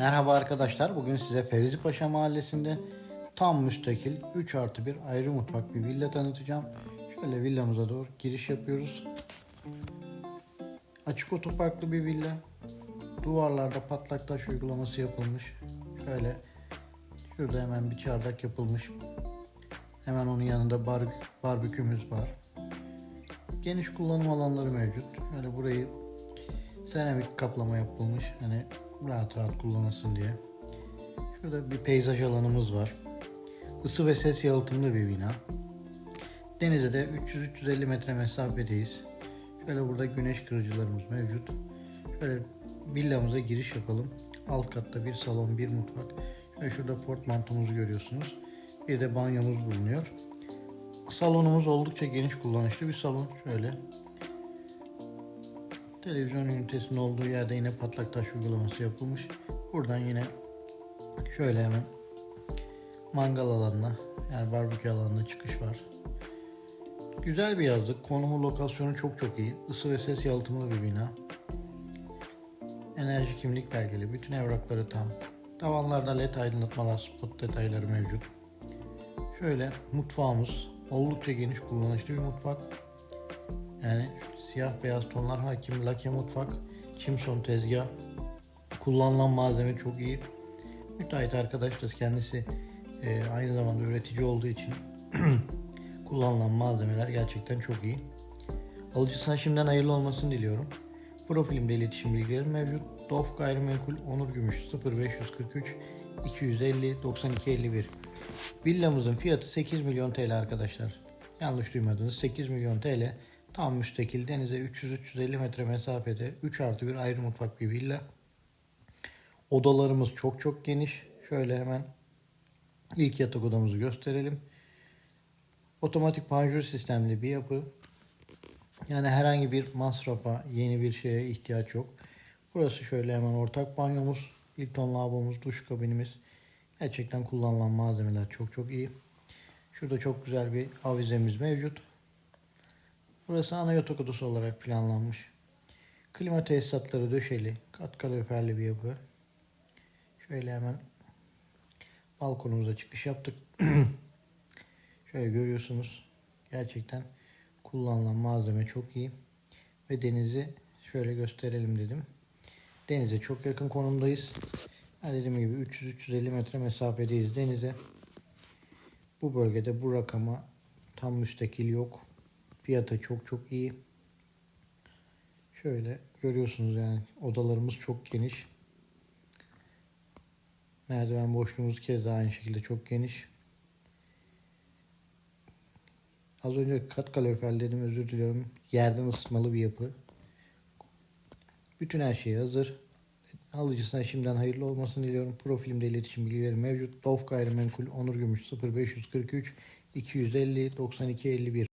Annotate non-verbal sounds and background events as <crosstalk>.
Merhaba arkadaşlar. Bugün size Fevzi Paşa Mahallesi'nde tam müstakil 3 artı 1 ayrı mutfak bir villa tanıtacağım. Şöyle villamıza doğru giriş yapıyoruz. Açık otoparklı bir villa. Duvarlarda patlak taş uygulaması yapılmış. Şöyle şurada hemen bir çardak yapılmış. Hemen onun yanında bar, barbekümüz var. Geniş kullanım alanları mevcut. Şöyle burayı seramik kaplama yapılmış. Hani rahat rahat kullanılsın diye. Şurada bir peyzaj alanımız var. Isı ve ses yalıtımlı bir bina. Denize de 300-350 metre mesafedeyiz. Şöyle burada güneş kırıcılarımız mevcut. Şöyle villamıza giriş yapalım. Alt katta bir salon, bir mutfak. Şöyle şurada portmantomuzu görüyorsunuz. Bir de banyomuz bulunuyor. Salonumuz oldukça geniş kullanışlı bir salon. Şöyle Televizyon ünitesinin olduğu yerde yine patlak taş uygulaması yapılmış. Buradan yine şöyle hemen mangal alanına yani barbekü alanına çıkış var. Güzel bir yazlık. Konumu, lokasyonu çok çok iyi. Isı ve ses yalıtımlı bir bina. Enerji kimlik belgeli. Bütün evrakları tam. Tavanlarda led aydınlatmalar, spot detayları mevcut. Şöyle mutfağımız oldukça geniş kullanışlı bir mutfak. Yani siyah beyaz tonlar hakim, lake mutfak, çimson tezgah. Kullanılan malzeme çok iyi. Müteahhit arkadaş da kendisi e, aynı zamanda üretici olduğu için <clears throat> kullanılan malzemeler gerçekten çok iyi. Alıcısına şimdiden hayırlı olmasını diliyorum. Profilimde iletişim bilgileri mevcut. Dof Gayrimenkul Onur Gümüş 0543 250 9251 Villamızın fiyatı 8 milyon TL arkadaşlar. Yanlış duymadınız 8 milyon TL. Tam müstakil denize 300-350 metre mesafede 3 artı bir ayrı mutfak bir villa. Odalarımız çok çok geniş. Şöyle hemen ilk yatak odamızı gösterelim. Otomatik panjur sistemli bir yapı. Yani herhangi bir masrafa, yeni bir şeye ihtiyaç yok. Burası şöyle hemen ortak banyomuz, Hilton lavabomuz, duş kabinimiz. Gerçekten kullanılan malzemeler çok çok iyi. Şurada çok güzel bir avizemiz mevcut. Burası ana yatak odası olarak planlanmış. Klima tesisatları döşeli, kat kaloriferli bir yapı. Şöyle hemen balkonumuza çıkış yaptık. <clears throat> Şöyle görüyorsunuz. Gerçekten kullanılan malzeme çok iyi. Ve denizi şöyle gösterelim dedim. Denize çok yakın konumdayız. Ha dediğim gibi 300-350 metre mesafedeyiz denize. Bu bölgede bu rakama tam müstakil yok. Fiyatı çok çok iyi. Şöyle görüyorsunuz yani odalarımız çok geniş. Merdiven boşluğumuz keza aynı şekilde çok geniş. Az önce kat kalorifer dedim özür diliyorum. Yerden ısıtmalı bir yapı. Bütün her şey hazır. Alıcısına şimdiden hayırlı olmasını diliyorum. Profilimde iletişim bilgileri mevcut. Dof Gayrimenkul Onur Gümüş 0543 250 92 51